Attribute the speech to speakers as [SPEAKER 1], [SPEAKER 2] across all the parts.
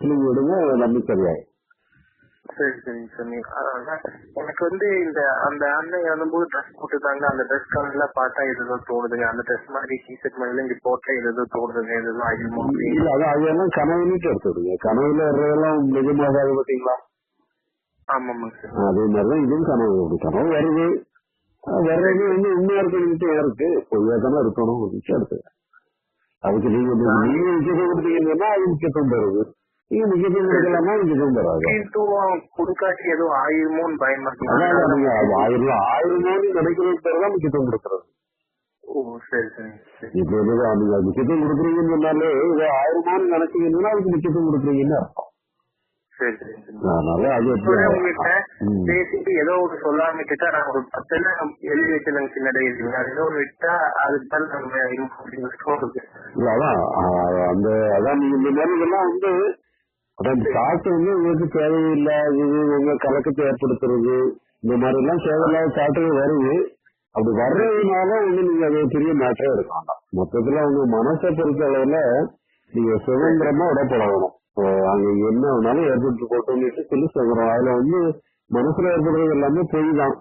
[SPEAKER 1] நீங்க விடுங்க எல்லாமே சரியாயிடும்.
[SPEAKER 2] சரி சரிங்க அதான் எனக்கு வந்து இந்த அந்த அண்ணன் வரும்போது ட்ரெஸ் போட்டுருக்காங்க. அந்த ட்ரெஸ் கலர்ல பார்த்தா ஏதோ தோணுதுங்க. அந்த ட்ரெஸ் மாதிரி டிஷர்ட் மாதிரி இங்க போட்டா ஏதோ தோணுதுங்க. ஏதோ ஆகிருமோ அப்படின்னு.
[SPEAKER 1] இல்ல அது அதெல்லாம் கனவுன்னு எடுத்துடுங்க. கனவுல வர்றதெல்லாம் நிஜமாகாது பாத்தீங்களா
[SPEAKER 2] ஆமாமாங்க சார்.
[SPEAKER 1] அதே மாதிரிதான் இதுவும் கனவு. கனவு வருது. வர்றது வந்து உண்மையா இருக்கணும் இருக்கு? பொய்யா தானே இருக்கணும். எடுத்து அதுக்கு நீங்க நீங்க முக்கியத்துவம் கொடுத்தீங்கன்னா அது முக்கியத்துவம் தருது. முக்கியத்துவம்
[SPEAKER 2] கொடுக்காட்டி ஏதோ ஆயிருமோன்னு பயமா
[SPEAKER 1] ஆயிரம் ஆயிரம் நாள் நினைக்கிறது பேர் தான் முக்கியத்துவம் கொடுக்கறது இப்ப நீங்க முக்கியத்துவம் கொடுக்குறீங்கன்னு சொன்னாலே இது ஆயிரம் நாள் நினைச்சீங்கன்னா அதுக்கு முக்கியத்துவம் கொடுக்குறீங்கன்னு அர்த்தம்.
[SPEAKER 2] பேசிட்டு ஏதோ ஒரு சொல்லாம நான் ஒரு பத்து எழுதி சின்ன டைரி ஏதோ விட்டா அதுக்கு தான் நம்ம
[SPEAKER 1] அதான் அந்த அதான் நீங்க இந்த மாதிரி இதெல்லாம் வந்து அதான் காசு வந்து உங்களுக்கு தேவையில்லாதது உங்க கலக்கத்தை ஏற்படுத்துறது இந்த மாதிரி எல்லாம் தேவையில்லாத காட்டுகள் வருது. அப்படி வர்றதுனால வந்து நீங்க அது பெரிய மேட்டரே எடுக்க வேண்டாம். மொத்தத்துல உங்க மனசை பொறுத்த அளவுல நீங்க சுதந்திரமா விட அங்க என்ன வேணாலும் ஏற்பட்டு போட்டோம்னு சொல்லி சுதந்திரம் அதுல வந்து மனசுல ஏற்படுறது எல்லாமே பொய் தான்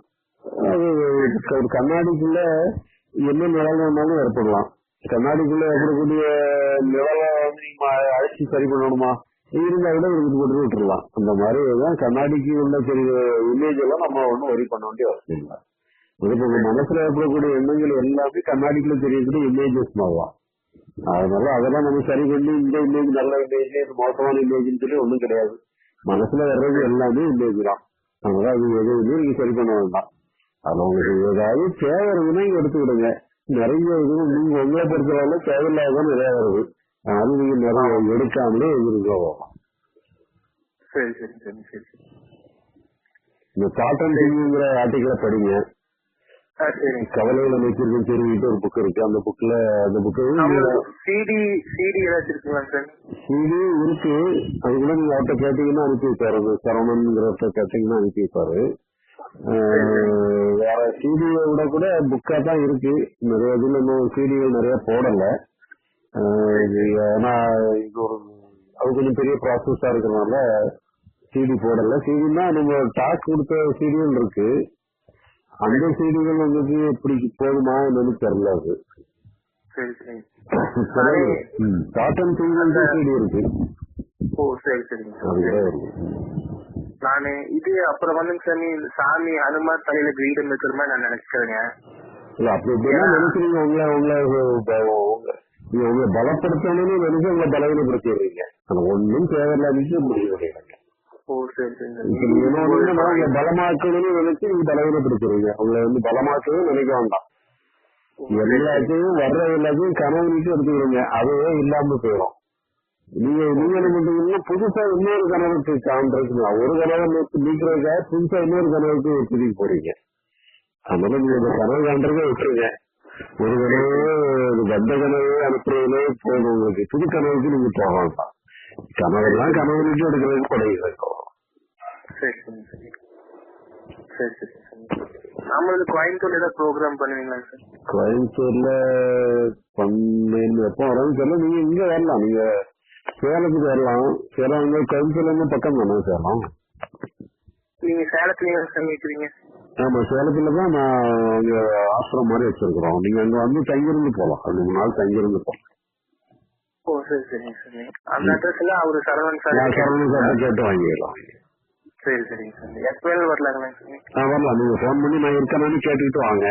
[SPEAKER 1] ஒரு கண்ணாடிக்குள்ள என்ன நிழல் வேணாலும் ஏற்படலாம். கண்ணாடிக்குள்ள ஏற்படக்கூடிய நிழலை வந்து நீங்க அழைச்சி சரி பண்ணணுமா? இருந்தா கூட இருக்கு போட்டு விட்டுறலாம். அந்த மாதிரி தான் கண்ணாடிக்கு உள்ள சிறிய இமேஜ் எல்லாம் நம்ம ஒன்றும் ஒரி பண்ண வேண்டிய அவசியம் இல்லை. இதுக்கு உங்க மனசுல ஏற்படக்கூடிய எண்ணங்கள் எல்லாமே கண்ணாடிக்குள்ள தெரியக்கூடிய இமேஜஸ் தான். அதனால அதெல்லாம் நம்ம சரி பண்ணி இந்த இமேஜ் நல்ல இமேஜ் இது மோசமான இமேஜ்னு சொல்லி ஒன்றும் கிடையாது. மனசுல வர்றது எல்லாமே இமேஜ் தான். அதனால அது எதுவுமே நீங்க சரி பண்ண வேண்டாம். அதுல உங்களுக்கு ஏதாவது தேவை இருக்குன்னா இங்க எடுத்துக்கிடுங்க. நிறைய இது நீங்க உங்களை பொறுத்தவரை தேவையில்லாத நிறைய வருது. அது நீங்க நிறைய எடுக்காமலே இருக்கோம்
[SPEAKER 2] சரி சரி சரி சரி சரி.
[SPEAKER 1] இந்த காட்டன் டிவிங்கிற ஆர்டிகளை படிங்க. கவலைகளை வச்சிருக்கேன் தெரிவிட்டு ஒரு புக் இருக்கு. அந்த புக்ல அந்த புக்கு
[SPEAKER 2] சிடி சிடி ஏதாச்சும்
[SPEAKER 1] சிடி இருக்கு. அது கூட நீங்க அவர்கிட்ட கேட்டீங்கன்னா அனுப்பி வைப்பாரு. அந்த சரவணன்கிறவர்கிட்ட கேட்டீங்கன்னா அனுப்பி வைப்பாரு. வேற சிடியை விட கூட புக்கா தான் இருக்கு. நிறைய இதுல இன்னும் சிடிகள் நிறைய போடல. ஏன்னா இது ஒரு அது கொஞ்சம் பெரிய ப்ராசஸா இருக்கிறதுனால சிடி போடல. சிடினா நம்ம டாக் கொடுத்த சீடிகள் இருக்கு. அந்த சீடிகள் உங்களுக்கு எப்படி போதுமா என்னன்னு தெரியல அது.
[SPEAKER 2] சரி சரி.
[SPEAKER 1] காட்டன் சீடிகள் சீடி இருக்கு.
[SPEAKER 2] ஓ சரி சரிங்க. நானு இது அப்புறம் வந்துங்க சாமி சாமி ஹனுமான் தலையில கிரீடம் இருக்கிற மாதிரி நான் நினைச்சிக்கிறேங்க.
[SPEAKER 1] இல்ல அப்படி நினைக்கிறீங்க உங்களை உங்களை உங்க- உங்க- நீங்க உங்களை பலப்படுத்தணும்னு நினைச்சு உங்களை பலவீனப்படுத்திடுறீங்க. ஆனா ஒன்னும் தேவையில்லாத முடிவு பலமாக்கணும்னு நினைச்சு நீங்க பலவீனப்படுத்துறீங்க உங்களை வந்து பலமாக்கவே நினைக்க வேண்டாம். எல்லாத்தையும் வர்ற எல்லாத்தையும் கனவு நீட்டு எடுத்துக்கிறீங்க. அதுவே இல்லாம போயிடும். நீங்க நீங்க என்ன பண்றீங்கன்னா புதுசா இன்னொரு கனவுக்கு காண்றதுக்கு ஒரு கனவை நோக்கி நீக்கிறதுக்காக புதுசா இன்னொரு கனவுக்கு திருப்பி போறீங்க. அதனால நீங்க கனவு காண்றதை விட்டுருங்க. ஒரு கனவு இது வந்த கனவு அனுப்புறதுலே போதும் உங்களுக்கு புது கனவுக்கு நீங்க போக வேண்டாம் கனவெல்லாம் கனவு
[SPEAKER 2] சரி சரி சரி. நம்மளுக்கு கோயம்புத்தூர்ல ஏதாவது ப்ரோக்ராம் பண்ணுவீங்களா சார்?
[SPEAKER 1] கோயம்புத்தூர்ல பண்ணு எப்போ வரணும் தெரியல. நீங்க இங்க வரலாம். நீங்க சேலத்துக்கு வரலாம். சேலம் கோயம்புத்தூர்ல இருந்து பக்கம் தானே சேலம்?
[SPEAKER 2] நீங்க சேலத்துல சாமி
[SPEAKER 1] ஆமா சேலத்துல தான் நான் அங்க ஆசிரம் மாதிரி வச்சிருக்கிறோம். நீங்க அங்க வந்து தங்கியிருந்து போலாம். ரெண்டு மூணு நாள் தங்கியிருந்து போலாம்.
[SPEAKER 2] ஓ சரி சரிங்க சரி. அந்த அட்ரஸ்ல அவரு சரவணன் சார்
[SPEAKER 1] சரவணன் சார்ட்ட கேட்டு வாங்கிடலாம்.
[SPEAKER 2] சரி சரிங்க சாமி எப்ப வரலாங்களா
[SPEAKER 1] நான் வரலாம். நீங்க ஃபோன் பண்ணி நான் இருக்கேன்னு கேட்டுக்கிட்டு வாங்க.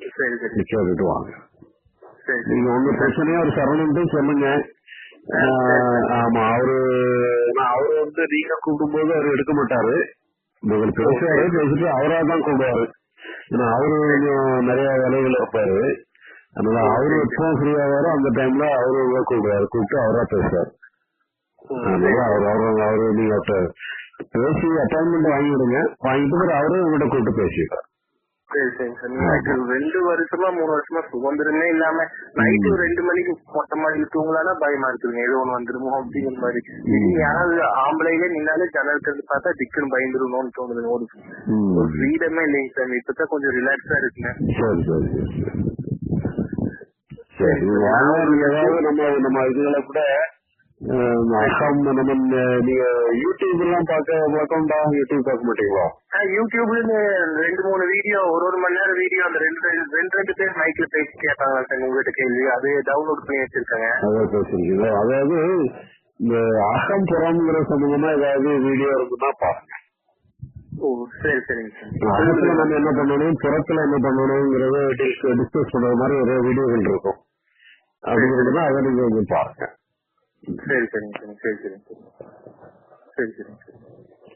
[SPEAKER 2] சரி சரி.
[SPEAKER 1] கேட்டுட்டு வாங்க.
[SPEAKER 2] சரி சரி.
[SPEAKER 1] நீங்க உங்க பிரச்சனையா ஒரு சரவணன்ட்டு சொல்லுங்க. ஆமா அவரு நான் அவரு வந்து நீங்க கூப்பிடும்போது அவரு எடுக்க மாட்டாரு. உங்களுக்கு பேசுவாரு பேசிட்டு அவரா தான் கூப்பிடுவாரு. ஏன்னா அவரு கொஞ்சம் நிறைய வேலைகள் வைப்பாரு அதனால அவரு எப்போ ஃப்ரீயா வர அந்த டைம்ல அவரு கூப்பிடுவாரு. கூப்பிட்டு அவரா பேசுவார். அதனால அவர் அவரு அவரு நீங்க பேசி அப்பாயின்மெண்ட் வாங்கிவிடுங்க வாங்கிட்டு பிறகு அவரு உங்கள்கிட்ட கூப்பிட்டு பேசிடுவார்
[SPEAKER 2] சரி சரி சார். எனக்கு ரெண்டு வருஷமா மூணு வருஷமா சுதந்திரமே இல்லாம நைட்டு ரெண்டு மணிக்கு மொத்தமா தூங்கலானா பயமா இருக்குதுங்க. ஏதோ ஒண்ணு வந்துருமோ அப்படிங்கிற மாதிரி. யாராவது ஆம்பளையிலே நின்னாலே ஜன்னல் திறந்து பார்த்தா திக்குன்னு பயந்துருணும்னு தோணுது ஒரு. ஒரு ஃப்ரீடமே இல்லைங்க சார். இப்பதான் கொஞ்சம் ரிலாக்ஸா இருக்குங்க.
[SPEAKER 1] சரி நம்ம நம்ம இதுகளை கூட நம்ம நீங்க யூடியூப் எல்லாம் பார்க்கண்டா யூடியூப் பார்க்க மாட்டீங்களா?
[SPEAKER 2] யூடியூப்ல ரெண்டு மூணு வீடியோ ஒரு ஒரு மணி நேரம் வீடியோ அந்த ரெண்டு ரெண்டு பேர் மைக்ல பேசி கேட்டாங்க சார் உங்ககிட்ட கேள்வி அது டவுன்லோட் பண்ணி வச்சிருக்கேன்
[SPEAKER 1] அதான் பேசுறீங்களா அதாவது இந்த அகம் புறம்ங்கிற சம்பந்தமா ஏதாவது வீடியோ இருக்குன்னா பாருங்க.
[SPEAKER 2] ஓ சரி சரிங்க சார்
[SPEAKER 1] நம்ம என்ன பண்ணணும்? புறத்துல என்ன பண்ணணுங்கிறத டிஸ்கஸ் பண்ற மாதிரி ஒரு வீடியோகள் இருக்கும். அப்படிங்கிறது அதை நீங்க வந்து பாருங்க.
[SPEAKER 2] சரி சரிங்க சார் சரி சரிங்க சார். சரி சரிங்க சார்.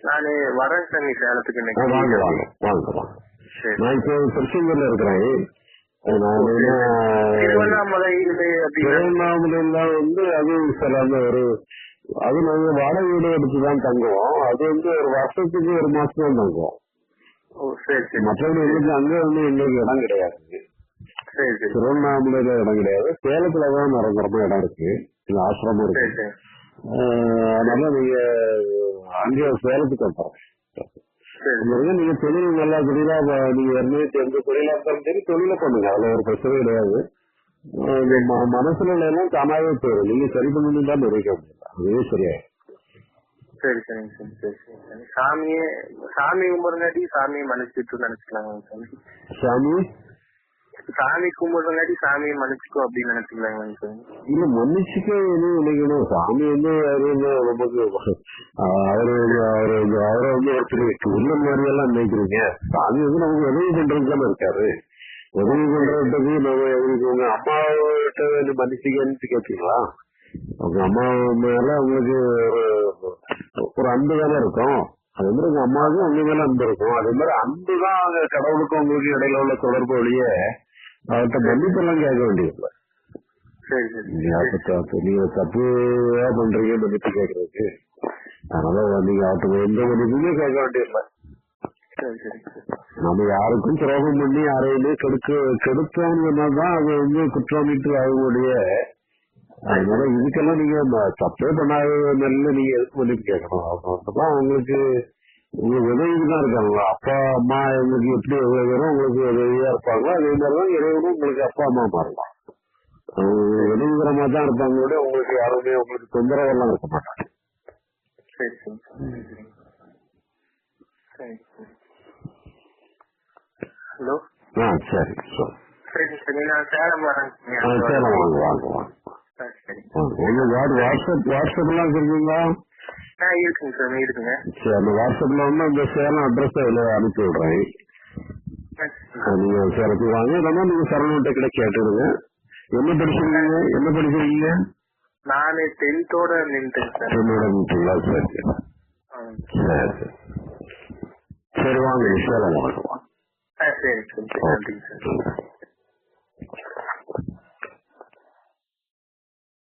[SPEAKER 2] நானு வரேன் சார் நீ சேலத்துக்கு
[SPEAKER 1] வாங்க
[SPEAKER 2] இன்னைக்கு
[SPEAKER 1] வாங்க வாங்க வாங்க.
[SPEAKER 2] சரி.
[SPEAKER 1] நான் இப்போ திருச்செங்கூர்ல இருக்கிறேன்.
[SPEAKER 2] திருவண்ணாமலை
[SPEAKER 1] திருவண்ணாமலைலாம் வந்து அது சில ஒரு அது நாங்க வாடகை வீடு எடுத்து தான் தங்குவோம். அது வந்து ஒரு வருஷத்துக்கு ஒரு மாசம் தான் தங்குவோம் மற்றபடி எங்களுக்கு அங்க வந்து எங்களுக்கு இடம் கிடையாது. திருவண்ணாமலையில இடம் கிடையாது. சேலத்துல தான் நிரந்தரமா இடம் இருக்கு. இந்த ஆசிரமம்
[SPEAKER 2] சரி
[SPEAKER 1] இருக்கு அதனால நீங்க அங்கே சேலத்துக்கு இங்க நீங்க தொழில் நல்லா தொழிலா நீங்க ஏற்கனவே எந்த தொழிலா இருந்தாலும் சரி தொழில பண்ணுங்க. அதுல ஒரு பிரச்சனை கிடையாது. மனசுல எல்லாம் தானாவே போயிடும். நீங்க சரி பண்ணி தான் முடியல அதுவே சரியாயிடும்.
[SPEAKER 2] சரி சரிங்க சார் சரி சரி சரி. சாமியே சாமி கும்பிடுங்காட்டி சாமியை மன்னிச்சுட்டு நினைச்சுக்கலாங்க சாமி.
[SPEAKER 1] சாமி?
[SPEAKER 2] சாமி கும்பிடுறங்காட்டி சாமியை மன்னிச்சுக்கோ அப்படின்னு நினைச்சுக்கலாங்க சார்
[SPEAKER 1] இல்ல மன்னிச்சுக்க எதுவும் நினைக்கணும் சாமி வந்து அவரு வந்து நமக்கு அவரு வந்து- அவரு வந்து- அவரை வந்து ஒருத்தர் உள்ள மாதிரி எல்லாம் நினைக்கிறீங்க? சாமி வந்து நமக்கு உதவி பண்றதுக்கு தானே இருக்காரு. உதவி பண்றதுக்கு நம்ம எங்களுக்கு உங்க அம்மாவிட்ட வந்து மன்னிச்சுக்கன்னு கேட்பீங்களா உங்க அம்மா மேல உங்களுக்கு ஒரு ஒரு அன்பு தானே இருக்கும். அது மாதிரி உங்க அம்மாவுக்கும் உங்க மேல அன்பு இருக்கும். அதே மாதிரி அன்பு தான் கடவுளுக்கும் உங்களுக்கு இடையில உள்ள தொடர்பு ஒழிய அவர்கிட்ட மன்னிப்பெல்லாம் கேட்க வேண்டியதில்லை. நீங்க தப்பு பண்றீங்க மன்னிப்பு கேட்கறதுக்கு. அதனால நீங்க அவர்கிட்ட எந்த மன்னிப்புமே கேட்க வேண்டியதில்லை. நம்ம யாருக்கும் துரோகம் பண்ணி யாரையுமே கெடுக்க கெடுத்தோம்னா தான் அது வந்து குற்றமிட்டு ஆகக்கூடிய அதனால இதுக்கெல்லாம் நீங்க தப்பே பண்ணாத நல்ல நீங்க எதுக்கு மன்னிப்பு கேட்கணும்? அப்பதான் உங்களுக்கு உங்களுக்கு உதவிக்கு தான் இருக்காங்க அப்பா அம்மா உங்களுக்கு எப்படி உதவியோ உங்களுக்கு உதவியா இருப்பாங்க அதே மாதிரிதான் இறைவனும் உங்களுக்கு அப்பா அம்மா மாறலாம் உதவிகரமா தான் இருப்பாங்க விட உங்களுக்கு யாருமே உங்களுக்கு தொந்தரவெல்லாம் இருக்க மாட்டாங்க
[SPEAKER 2] சரி சரி சரி ஹலோ
[SPEAKER 1] ஆ சரி சரி
[SPEAKER 2] சரி சரி நான் சேலம் வரேன்
[SPEAKER 1] ஆ, சரி வாங்க வாங்க வாங்க
[SPEAKER 2] சரி
[SPEAKER 1] வாங்க. உங்க வாட் வாட்ஸ்அப் வாட்ஸ்அப் எல்லாம் வச்சிருக்கீங்களா
[SPEAKER 2] ஆ இருக்குங்க சார் இருக்குங்க.
[SPEAKER 1] சரி அந்த வாட்ஸ்அப்ல வந்து அந்த சேலம் அட்ரஸ் அதுல அனுப்பி விடுறேன். நீங்க சேலத்துக்கு வாங்க இல்லைன்னா நீங்க சரவண கிட்ட கேட்டுடுங்க. என்ன படிச்சிருக்கீங்க? என்ன படிச்சிருக்கீங்க
[SPEAKER 2] நானு டென்த்தோட நின்றுட்டேன் சார்.
[SPEAKER 1] என்னோட மீட்டிங்களா சரி சரி. சரி வாங்க சேலம் வாங்க.
[SPEAKER 2] சரி சரி. நன்றிங்க சார்.